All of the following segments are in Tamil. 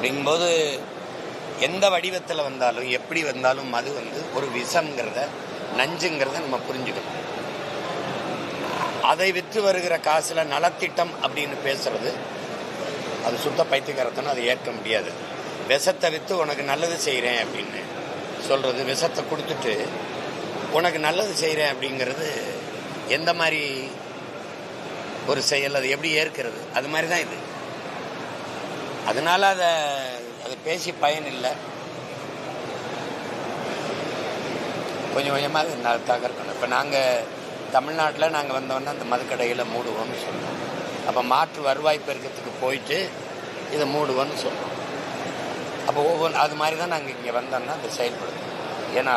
அப்படிங்கும்போது எந்த வடிவத்தில் வந்தாலும் எப்படி வந்தாலும் அது வந்து ஒரு விஷங்கிறத நஞ்சுங்கிறத நம்ம புரிஞ்சுக்கணும். அதை விற்று வருகிற காசில் நலத்திட்டம் அப்படின்னு பேசுறது அது சுத்த பைத்தியக்காரத்தனும் அதை ஏற்க முடியாது. விஷத்தை விற்று உனக்கு நல்லது செய்கிறேன் அப்படின்னு சொல்கிறது விஷத்தை கொடுத்துட்டு உனக்கு நல்லது செய்கிறேன் அப்படிங்கிறது எந்த மாதிரி ஒரு செயல் அது எப்படி ஏற்கிறது? அது மாதிரி தான் இது. அதனால அதை அது பேசி பயன் இல்லை கொஞ்சம் கொஞ்சமாக அது தகர்க்கணும். இப்போ நாங்கள் தமிழ்நாட்டில் நாங்கள் வந்தோன்னா அந்த மதுக்கடையில் மூடுவோம்னு சொன்னோம். அப்போ மாற்று வருவாய் பெருக்கத்துக்கு போயிட்டு இதை மூடுவோம்னு சொன்னோம். அப்போ ஒவ்வொன்று அது மாதிரி தான் நாங்கள் இங்கே வந்தோம்னா அதை செயல்படுத்துவோம். ஏன்னா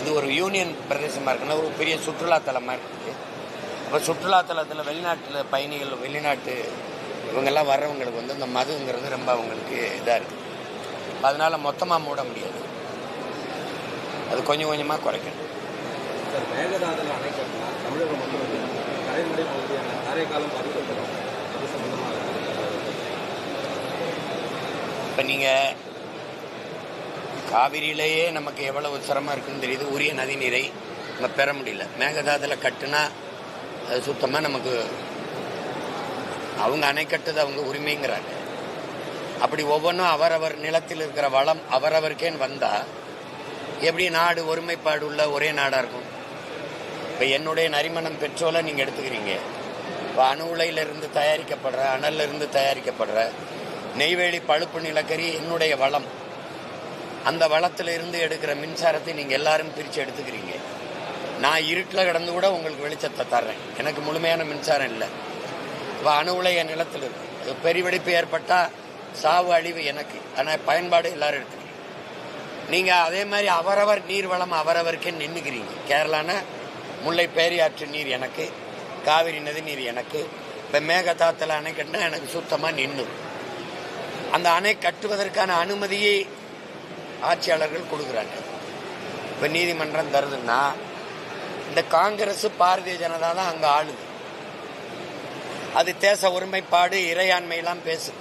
இது ஒரு யூனியன் பிரதேசமாக இருக்குன்னா ஒரு பெரிய சுற்றுலாத்தலமாக இருக்குது. அப்போ சுற்றுலாத்தலத்தில் வெளிநாட்டில் பயணிகள் வெளிநாட்டு இவங்கெல்லாம் வர்றவங்களுக்கு வந்து இந்த மதுங்கிறது ரொம்ப அவங்களுக்கு இதாக இருக்குது அதனால் மொத்தமாக மூட முடியாது. அது கொஞ்சம் கொஞ்சமாக குறைக்கணும். இப்போ நீங்கள் காவிரியிலேயே நமக்கு எவ்வளவு சிரமம் இருக்குன்னு தெரியுது. உரிய நதி நீரை நம்ம பெற முடியல. மேகதாதுல கட்டுனா அது சுத்தமாக நமக்கு அவங்க அணை கட்டுது அவங்க உரிமைங்கிறாங்க. அப்படி ஒவ்வொன்றும் அவரவர் நிலத்தில் இருக்கிற வளம் அவரவருக்கேன்னு வந்தால் எப்படி நாடு ஒருமைப்பாடு உள்ள ஒரே நாடாக இருக்கும்? இப்போ என்னுடைய நரிமணம் பெட்ரோலை நீங்கள் எடுத்துக்கிறீங்க. இப்போ அணு உலையிலிருந்து தயாரிக்கப்படுற அனல்ல இருந்து தயாரிக்கப்படுற நெய்வேலி பழுப்பு நிலக்கரி என்னுடைய வளம். அந்த வளத்துல இருந்து எடுக்கிற மின்சாரத்தை நீங்கள் எல்லாரும் பிரித்து எடுத்துக்கிறீங்க. நான் இருட்டில் கிடந்து கூட உங்களுக்கு வெளிச்சத்தை தர்றேன். எனக்கு முழுமையான மின்சாரம் இல்லை. இப்போ அணு உலை என் நிலத்தில் இருக்கு. அது பெருவெடிப்பு ஏற்பட்டால் சாவு அழிவு எனக்கு. ஆனால் பயன்பாடு எல்லாரும் எடுத்துக்கிறீங்க நீங்கள் அதே மாதிரி அவரவர் நீர் வளம் அவரவருக்கே நின்றுக்கிறீங்க கேரளானா முல்லை பேரியாற்று நீர் எனக்கு காவிரி நதி நீர் எனக்கு இப்போ மேகதாத்தில் அணை கட்டினா எனக்கு சுத்தமாக நின்று அந்த அணை கட்டுவதற்கான அனுமதியை ஆட்சியாளர்கள் கொடுக்குறாங்க. இப்போ நீதிமன்றம் தருதுன்னா இந்த காங்கிரஸ் பாரதிய ஜனதா தான் அங்கே ஆளுது. அது தேச ஒருமைப்பாடு இறையாண்மையெல்லாம் பேசுது.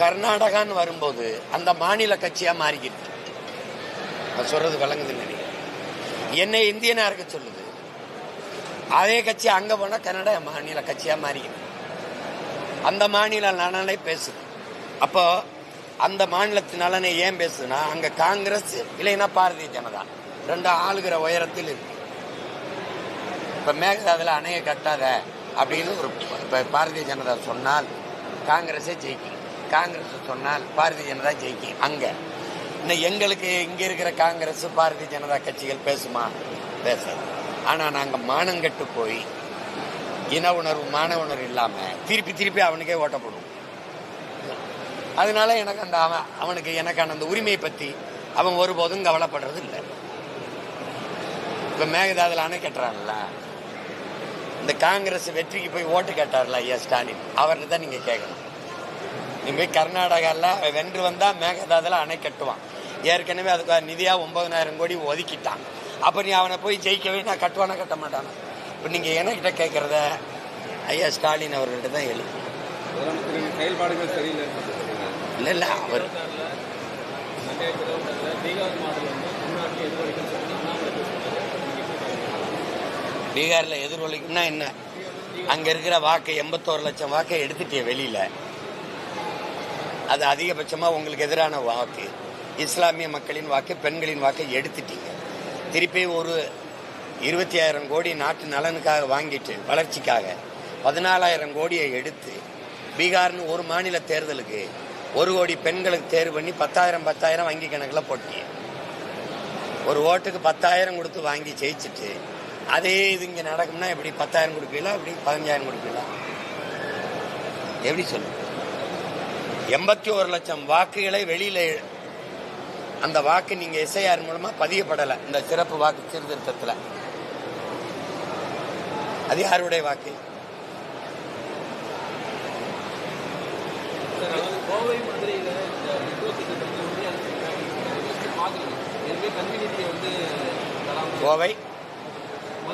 கர்நாடகான்னு வரும்போது அந்த மாநில கட்சியாக மாறிக்கிட்டு. நான் சொல்றது விளங்குதுன்னு நினைக்கிறேன் என்னை இந்தியனா இருக்க சொல்லுது. அதே கட்சி அங்க போனா கன்னட மாநில கட்சியா மாறிக்கிட்டு. அந்த மாநில நலனை பேசுது. அப்போ அந்த மாநிலத்து நலனை ஏன் பேசுதுன்னா அங்க காங்கிரஸ் இல்லைன்னா பாரதிய ஜனதா. ரெண்டு ஆளுகிற உயரத்தில் இருக்கு. இப்ப மேகதாதுல அணையை கட்டாத அப்படின்னு ஒரு இப்போ பாரதிய ஜனதா சொன்னால் காங்கிரஸே ஜெயிக்கும். காங்கிரஸ் சொன்னால் பாரதிய ஜனதா ஜெயிக்கும். அங்கே. இன்னும் எங்களுக்கு இங்கே இருக்கிற காங்கிரஸ் பாரதிய ஜனதா கட்சிகள் பேசுமா? பேசாது. ஆனால் நாங்கள் மானங்கட்டு போய் இன உணர்வு மான உணர்வு இல்லாமல் திருப்பி திருப்பி அவனுக்கே ஓட்டப்படுவோம் அதனால எனக்கு அந்த அவன் அவனுக்கு எனக்கான அந்த உரிமையை பற்றி அவன் ஒருபோதும் கவலைப்படுறது இல்லை இப்போ மேகதாதுல அணை கட்டுறான்ல இந்த காங்கிரஸ் வெற்றிக்கு போய் ஓட்டு கேட்டார்ல ஐயா ஸ்டாலின் அவர்கிட்ட தான் நீங்க கேட்கணும். நீ போய் கர்நாடகாவில் வென்று வந்தா மேகதாதுல அணை கட்டுவான். ஏற்கனவே அதுக்கு நிதியா ஒன்பதனாயிரம் கோடி ஒதுக்கிட்டான். அப்ப நீ அவனை போய் ஜெயிக்கவே நான் கட்டுவானா கட்ட மாட்டானா? இப்ப நீங்க என்கிட்ட கேட்கறத ஐயா ஸ்டாலின் அவர்கள்ட்ட தான் எழுது. செயல்பாடுகள் சொல்றீங்க. இல்ல இல்ல அவர் பீகாரில் எதிரொலிக்கும்னா என்ன? அங்கே இருக்கிற வாக்கு எண்பத்தோரு லட்சம் வாக்கை எடுத்துட்டே வெளியில். அது அதிகபட்சமாக உங்களுக்கு எதிரான வாக்கு. இஸ்லாமிய மக்களின் வாக்கு பெண்களின் வாக்கை எடுத்துட்டீங்க. திருப்பி ஒரு இருபத்தி ஆயிரம் கோடி நாட்டு நலனுக்காக வாங்கிட்டு வளர்ச்சிக்காக பதினாலாயிரம் கோடியை எடுத்து பீகார்னு ஒரு மாநில தேர்தலுக்கு ஒரு கோடி பெண்களுக்கு தேர்வு பண்ணி பத்தாயிரம் பத்தாயிரம் வங்கி கணக்கில் போட்டீங்க. ஒரு ஓட்டுக்கு பத்தாயிரம் கொடுத்து வாங்கி ஜெயிச்சுட்டு அதே இது இங்க நடக்கும்னா எப்படி பத்தாயிரம் கொடுப்பீங்களா எப்படி பதினஞ்சாயிரம் கொடுப்பீங்களா? எப்படி சொல்லு? எண்பத்தி ஒரு லட்சம் வாக்குகளை வெளியில அந்த வாக்கு நீங்க எஸ்ஐஆர் மூலமா பதியப்படல இந்த சிறப்பு வாக்கு சீர்திருத்தத்துல. அது யாருடைய வாக்கு? கோவை மதுரையில் இந்த கோவை?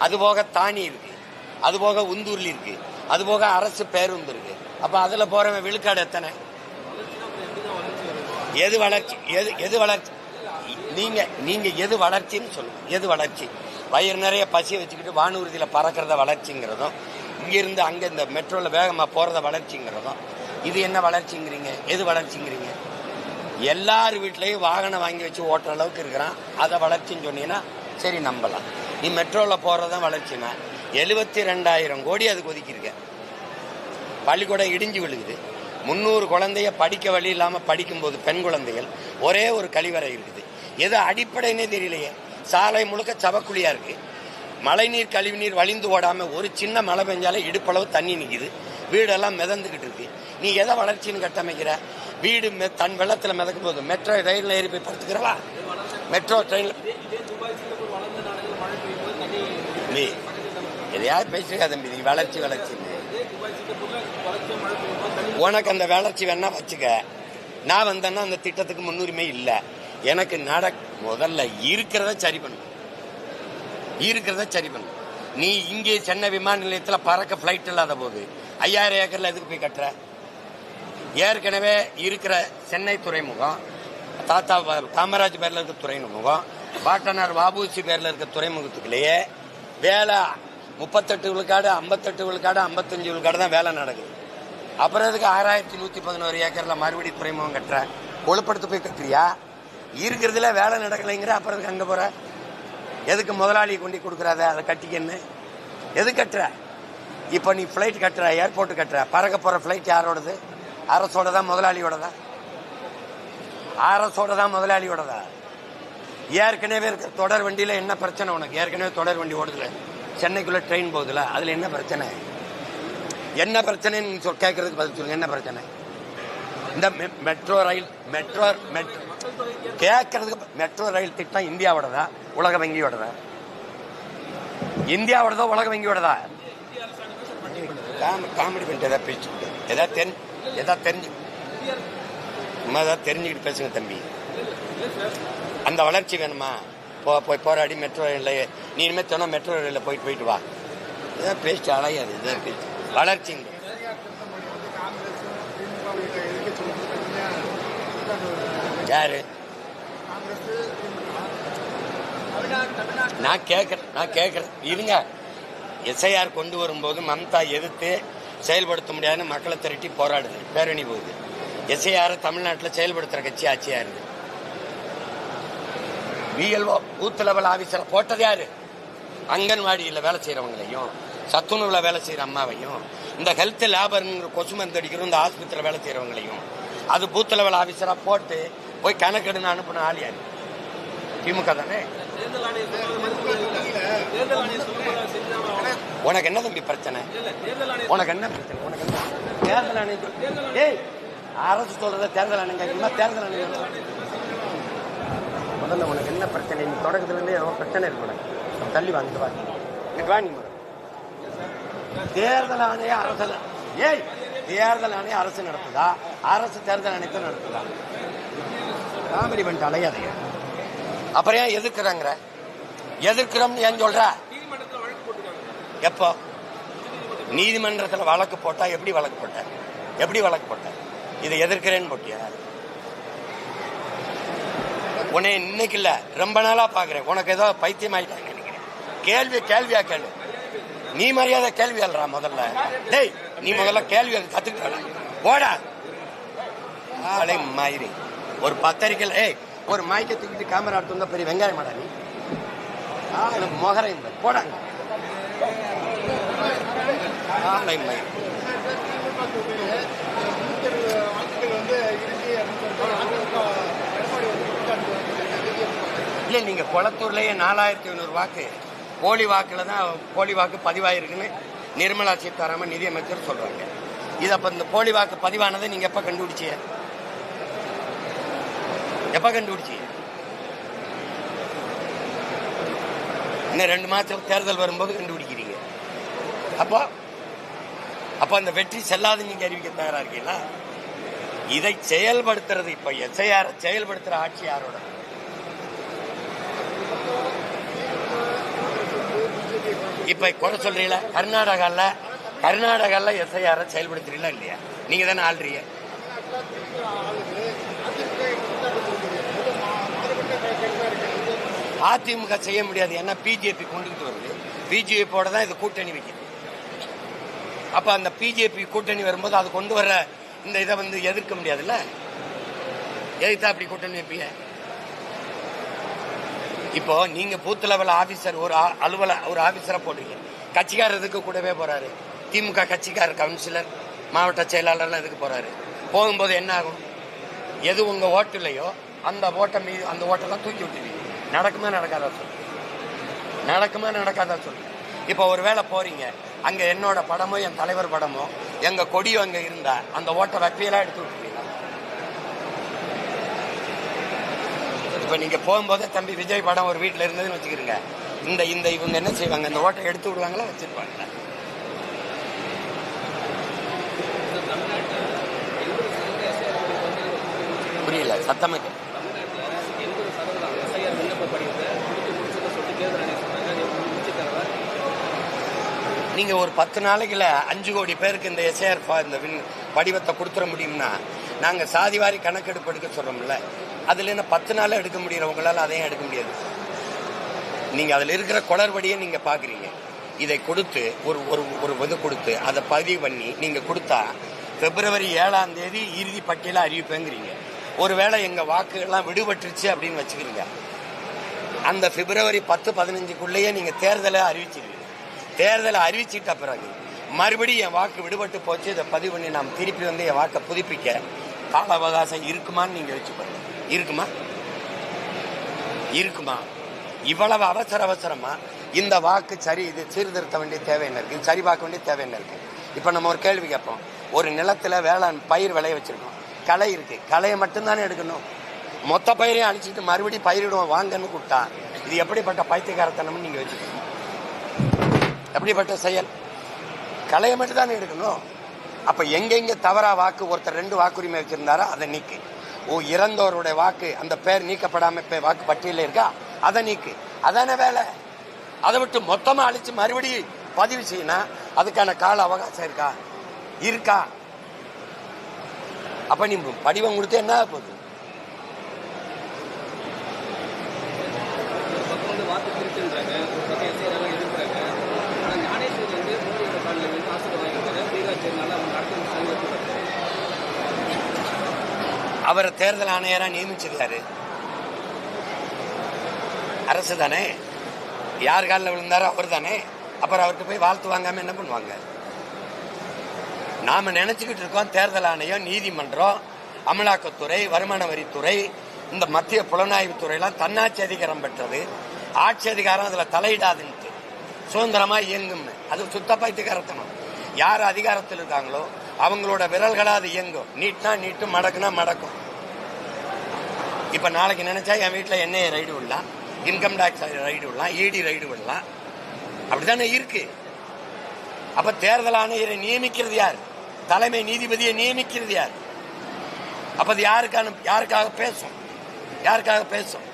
அதுபோக தானி இருக்கு. அதுபோக உந்தூர்லி இருக்கு. அதுபோக அரசு பேருந்து இருக்கு. அப்ப அதுல போறவன் விழுக்காடு எத்தனை? எது வளர்ச்சி? எது எது வளர்ச்சி? நீங்க நீங்க எது வளர்ச்சின்னு சொல்லுங்க. எது வளர்ச்சி? வயிறு நிறைய பசியை வச்சுக்கிட்டு வானூர்தியில பறக்கிறத வளர்ச்சிங்கிறதும் இங்கிருந்து அங்க இந்த மெட்ரோல வேகமா போறத வளர்ச்சிங்கிறதும் இது என்ன வளர்ச்சிங்கிறீங்க? எது வளர்ச்சிங்கிறீங்க? எல்லார் வீட்லயும் வாகனம் வாங்கி வச்சு ஓட்டுற அளவுக்கு இருக்கிறான். அதை வளர்ச்சின்னு சொன்னீங்கன்னா சரி நம்பலாம். நீ மெட்ரோவில் போகிறதான் வளர்ச்சினா எழுபத்தி ரெண்டாயிரம் கோடி அதுக்கு ஒதுக்கியிருக்க பள்ளிக்கூடம் இடிஞ்சு விழுகுது. முந்நூறு குழந்தைய படிக்க வழி இல்லாமல் படிக்கும்போது பெண் குழந்தைகள் ஒரே ஒரு கழிவறை இருக்குது. எது அடிப்படைன்னே தெரியலையே. சாலை முழுக்க சவக்குழியாக இருக்குது மழைநீர் கழிவுநீர் வழிந்து ஓடாமல் ஒரு சின்ன மழை பெஞ்சாலே இடுப்பளவு தண்ணி நிற்கிது வீடெல்லாம் மிதந்துக்கிட்டு இருக்கு. நீ எதை வளர்ச்சின்னு கட்டமைக்கிற? வீடு மெ- தன் வெள்ளத்தில் மிதக்கும் போது மெட்ரோ ரயிலில் ஏறி போய் படுத்துக்கிறவா? மெட்ரோ ட்ரெயினில் தம்பி. எதையாவது பேசுறீங்க தம்பி? நீ வளர்ச்சி வளர்ச்சி. உனக்கு அந்த வளர்ச்சி வேணா வச்சுக்க. நான் வந்தேன்னா அந்த திட்டத்துக்கு முன்னுரிமை இல்லை. எனக்கு நட முதல்ல இருக்கிறத சரி பண்ணு. இருக்கிறத சரி பண்ணு. நீ இங்கே சென்னை விமான நிலையத்தில் பறக்க ஃப்ளைட் இல்லாத போது ஐயாயிரம் ஏக்கரில் எதுக்கு போய் கட்டுற? ஏற்கனவே இருக்கிற சென்னை துறைமுகம் தாத்தா காமராஜ் பேரில் இருக்க துறைமுகம் பாட்டனார் வாபூசி பேரில் இருக்க துறைமுகத்துக்குள்ளேயே வேலை. முப்பத்தெட்டு விழுக்காடு ஐம்பத்தெட்டு விழுக்காடு ஐம்பத்தஞ்சு விழுக்காடு தான் வேலை நடக்குது. அப்புறம் அதுக்கு ஆறாயிரத்தி நூத்தி பதினோரு ஏக்கர்ல மறுபடி துறைமுகம் கட்டுற? கொழுப்படுத்து போய் கட்டுறியா? இருக்கிறதுல வேலை நடக்கலைங்கிற அப்புறம் அதுக்கு அங்கே போற? எதுக்கு முதலாளி கொண்டு கொடுக்குறாத? அதை கட்டிக்கன்னு எது கட்டுற? இப்போ நீ ஃப்ளைட் கட்டுற ஏர்போர்ட் கட்டுற. பறக்க போற ஃப்ளைட் யாரோடது? அரசோட தான் முதலாளியோடதா? அரசோட தான் முதலாளியோடதா? ஏற்கனவே இருக்க தொடர் வண்டியில என்ன பிரச்சனை உனக்கு? ஏற்கனவே தொடர் வண்டி ஓடுதுல. சென்னைக்குள்ள ட்ரெயின் போகுதுல. அதுல என்ன பிரச்சனை? என்ன பிரச்சனைன்னு சொல் கேட்கறதுக்கு பதில் சொல்லுங்க என்ன பிரச்சனை? இந்த மெ- மெட்ரோ ரயில் மெட்ரோ மெட்ரோ கேட்கறதுக்கு மெட்ரோ ரயில் திட்டம் இந்தியாவோடதா? உலக வங்கியோடதா? இந்தியாவோடதா உலக வங்கியோடதா? காமெடி பண்ணிட்டு ஏதாவது பேசிக்கிட்டு ஏதாவது தெரிஞ்சு ஏதாவது தெரிஞ்சு நம்ம ஏதாவது தெரிஞ்சுக்கிட்டு பேசுங்க தம்பி. அந்த வளர்ச்சி வேணுமா? போ போய் போராடி மெட்ரோ ரயிலில் நீ இனிமேல் சொன்ன மெட்ரோ ரயிலில் போயிட்டு போயிட்டு வா. இதான் பேச்சு அலையாது இதான் பேச்சு வளர்ச்சிங்க. யாரு? நான் கேட்கறேன் நான் கேட்கறேன் இருங்க. எஸ்ஐஆர் கொண்டு வரும்போது மம்தா எதிர்த்து செயல்படுத்த முடியாதுன்னு மக்களை திரட்டி போராடுது. பேரணி போகுது. எஸ்ஐஆரை தமிழ்நாட்டில் செயல்படுத்துகிற கட்சி ஆட்சியாக இருக்குது பிஎல்ஓ பூத் லெவல் ஆஃபீஸரை போட்டது யாரு? அங்கன்வாடியில் வேலை செய்யறவங்களையும் சத்துணவுல வேலை செய்யற அம்மாவையும் இந்த ஹெல்த் லேபர்ங்கிற கொசு மருந்து அடிக்கிறோம் இந்த ஆஸ்பத்திரியில் வேலை செய்யறவங்களையும் அது பூத் லெவல் ஆபீசரா போட்டு போய் கணக்கெடுன்னு அனுப்பின ஆள் யாரு? திமுக தானே? உனக்கு என்ன தம்பி பிரச்சனை? உனக்கு என்ன பிரச்சனை? உனக்கு என்ன? தேர்தல் ஆணையம் அரசு சொல்றத தேர்தல் ஆணையம் கேட்கணுமா தேர்தல் ஆணையம் முதல்ல உனக்கு என்ன பிரச்சனை? நீ தொடக்கத்துலேருந்தே ஏதோ பிரச்சனை இருக்கக்கூடாது தள்ளி வாங்கிட்டு வா. இங்க வா நீ தேர்தல் ஆணையம் அரசு ஏய் தேர்தல் ஆணையம் அரசு நடத்துதா? அரசு தேர்தல் ஆணையத்தை நடத்துதா? காமெடி பண்ணிட்டு அலையாதைய அப்புறம் ஏன் எதிர்க்கிறாங்கிற? எதிர்க்கிறோம்னு ஏன் சொல்ற? எப்போ? நீதிமன்றத்தில் வழக்கு போட்டா எப்படி வழக்கு போட்ட? எப்படி வழக்கு போட்ட? இதை எதிர்க்கிறேன்னு போட்டியா? உன்னை இன்னைக்கு இல்ல. ரொம்ப நாளா பாக்குறேன். உனக்கு ஏதோ பைத்தியம் ஆயிட்டாங்க நினைக்கிறேன். கேள்வி கேள்வியா கேளு. நீ மரியாதை கேள்வி அல்றா முதல்ல. டேய் நீ முதல்ல கேள்வி அது கத்துக்கிட்ட போடா. ஆளை மாதிரி ஒரு பத்திரிக்கையில் ஏய் ஒரு மைக்க தூக்கிட்டு கேமரா எடுத்து வந்தா பெரிய வெங்காயம் மாடா நீ. ஆளு மொகரையும் இந்த. போடாங்க ஆளை மயம் இல்லை நீங்கள் குளத்தூர்லேயே நாலாயிரத்தி ஐநூறு வாக்கு போலி வாக்கில் தான் போலி வாக்கு பதிவாயிருக்குன்னு நிர்மலா சீதாராமன் நிதியமைச்சர் சொல்கிறாங்க இது அப்போ இந்த போலி வாக்கு பதிவானதை நீங்கள் எப்போ கண்டுபிடிச்சி எப்போ கண்டுபிடிச்சி இன்னும் ரெண்டு மாதம் தேர்தல் வரும்போது கண்டுபிடிக்கிறீங்க. அப்போ அப்போ அந்த வெற்றி செல்லாது நீங்கள் அறிவிக்க தயாரா இருக்கீங்களா? இதை செயல்படுத்துறது இப்போ எஸ்ஐஆர் செயல்படுத்துகிற ஆட்சி யாரோட? இப்ப குறை சொல்றீங்களா? கர்நாடகால கர்நாடகால எஸ்ஐஆர் செயல்படுத்துறீங்களா இல்லையா? நீங்க தானே ஆள்றீங்க. அதிமுக செய்ய முடியாது. ஏன்னா பிஜேபி கொண்டுகிட்டு வருது. பிஜேபியோட தான் இது கூட்டணி வைக்குது. அப்ப அந்த பிஜேபி கூட்டணி வரும்போது அது கொண்டு வர இந்த இதை வந்து எதிர்க்க முடியாதுல்ல? எதிர்த்தா அப்படி கூட்டணி வைப்பீங்க? இப்போ நீங்க பூத் லெவல் ஆபீசர் ஒரு அலுவல ஒரு ஆபீசரா போடுறீங்க. கட்சிக்காரர் இதுக்கு கூடவே போறாரு. திமுக கட்சிக்காரர் கவுன்சிலர் மாவட்ட செயலாளர்லாம் எதுக்கு போறாரு. போகும்போது என்ன ஆகும்? எது உங்க ஓட்டு இல்லையோ அந்த ஓட்டை மீது அந்த ஓட்டெல்லாம் தூக்கி விட்டுருவீங்க. நடக்குமா நடக்காதா சொல்லு. நடக்குமா நடக்காதா சொல்லு. இப்போ ஒரு வேளை போறீங்க. அங்க என்னோட படமோ என் தலைவர் படமோ எங்க கொடியோ அங்க இருந்தா அந்த ஓட்டை வப்பியெல்லாம் எடுத்து விட்டுருவீங்க. இப்போ நீங்கள் போகும்போது தம்பி விஜய் படம் ஒரு வீட்டில் இருந்ததுன்னு வச்சுக்கிறீங்க. இந்த இந்த இவங்க என்ன செய்வாங்க? இந்த ஓட்டை எடுத்து விடுவாங்களா வச்சிருப்பாங்க புரியல சத்தமா நீங்கள் நீங்க ஒரு பத்து நாளைக்குல அஞ்சு கோடி பேருக்கு இந்த எஸ்ஏஆர் இந்த படிவத்தை கொடுத்துட முடியும்னா நாங்க சாதிவாரி கணக்கெடுப்பு எடுக்க சொல்றோம்ல. அதுல என்ன பத்து நாள் எடுக்க முடியும் அதையும் எடுக்க முடியாது. நீங்க அதுல இருக்கிற குளறுபடியை நீங்க பாக்குறீங்க. இதை கொடுத்து ஒரு ஒரு ஒரு இது கொடுத்து அதை பதிவு பண்ணி நீங்க கொடுத்தா பிப்ரவரி ஏழாம் தேதி இறுதி பட்டியல அறிவிப்பேங்கிறீங்க. ஒருவேளை எங்க வாக்குகள்லாம் விடுபட்டுருச்சு அப்படின்னு வச்சுக்கிறீங்க. அந்த பிப்ரவரி பத்து பதினஞ்சுக்குள்ளேயே நீங்க தேர்தலை அறிவிச்சிருக்கீங்க தேர்தலை அறிவிச்சிட்ட பிறகு மறுபடியும் என் வாக்கு விடுபட்டு போச்சு இதை பதிவு பண்ணி நாம் திருப்பி வந்து என் வாக்கை புதுப்பிக்க கால அவகாசம் இருக்குமான்னு நீங்க வச்சு பாருங்க. இருக்குமா? இருக்குமா? இவ்வளவு அவசர அவசரமா இந்த வாக்கு சரி இது சீர்திருத்த வேண்டிய தேவை என்ன இருக்கு? சரி பார்க்க வேண்டிய தேவை என்ன இருக்கு? இப்ப நம்ம ஒரு கேள்வி கேட்போம். ஒரு நிலத்துல வேளாண் பயிர் விளைய வச்சிருக்கோம். களை இருக்கு. களையை மட்டும்தானே எடுக்கணும். மொத்த பயிரையும் அழிச்சிட்டு மறுபடியும் பயிரிடுவோம் வாங்கன்னு கூப்பிட்டா இது எப்படிப்பட்ட பைத்தியக்காரத்தனம்னு நீங்க வச்சுக்கணும் எப்படிப்பட்ட செயல்? களையை மட்டும் தானே எடுக்கணும். அப்ப எங்கெங்க தவறா வாக்கு ஒருத்தர் ரெண்டு வாக்குரிமை வச்சிருந்தாரோ அதை நீக்கு. ஓ இறந்தவருடைய வாக்கு அந்த பேர் நீக்கப்படாம இப்ப வாக்கு பட்டியலில் இருக்கா? அதை நீக்கு. அதான வேலை? அதை விட்டு மொத்தமா அழிச்சு மறுபடியும் பதிவு செய்யணும் அதுக்கான கால அவகாசம் இருக்கா? இருக்கா. அப்ப நீ படிவம் கொடுத்து என்ன போகுது ஒரு பக்கம் வந்து வாக்கு திருட்டுன்றாங்க ஒரு பக்கம் எஸ்ஐஆர் எதிர்க்கிறாங்க ஆனால் ஞானேஸ்வர் வந்து மோடியோட காலில் வந்து ஆசீர்வாதம் வாங்கியிருக்காரு பீகார் சேர்னால அவங்க அடுத்த நிமிஷம் ஏற்பட்டாரு அவரை தேர்தல் ஆணையரா நியமிச்சது யாரு அரசு தானே? யார் காலில் விழுந்தாரோ அவர் தானே? அப்புறம் அவர்கிட்ட போய் வாழ்த்து வாங்காம என்ன பண்ணுவாங்க? நாம நினைச்சுக்கிட்டு இருக்கோம் தேர்தல் ஆணையம் நீதிமன்றம் அமலாக்கத்துறை வருமான வரித்துறை இந்த மத்திய புலனாய்வு துறையெல்லாம் தன்னாட்சி அதிகாரம் பெற்றது. ஆட்சி அதிகாரம் அதுல தலையிடாதுன்ட்டு. சுதந்திரமா இயங்கும்னு. அது சுத்த பைத்தியகாரத்தனம் யார் அதிகாரத்தில் இருக்காங்களோ அவங்களோட விரல்களா அது இயங்கும். நீட்னா நீட்டு மடக்குனா மடக்கும். இப்ப நாளைக்கு நினைச்சா என் வீட்டுல என்ஐஏ ரைடு விடலாம் இன்கம் டாக்ஸ் ரைடு விடலாம் இடி ரைடு விடலாம் அப்படித்தானே இருக்கு. அப்ப தேர்தல் ஆணையரை நியமிக்கிறது யார்? தலைமை நீதிபதியை நியமிக்கிறது யார்? அப்ப அது யாருக்கான யாருக்காக பேசும்? யாருக்காக பேசும்?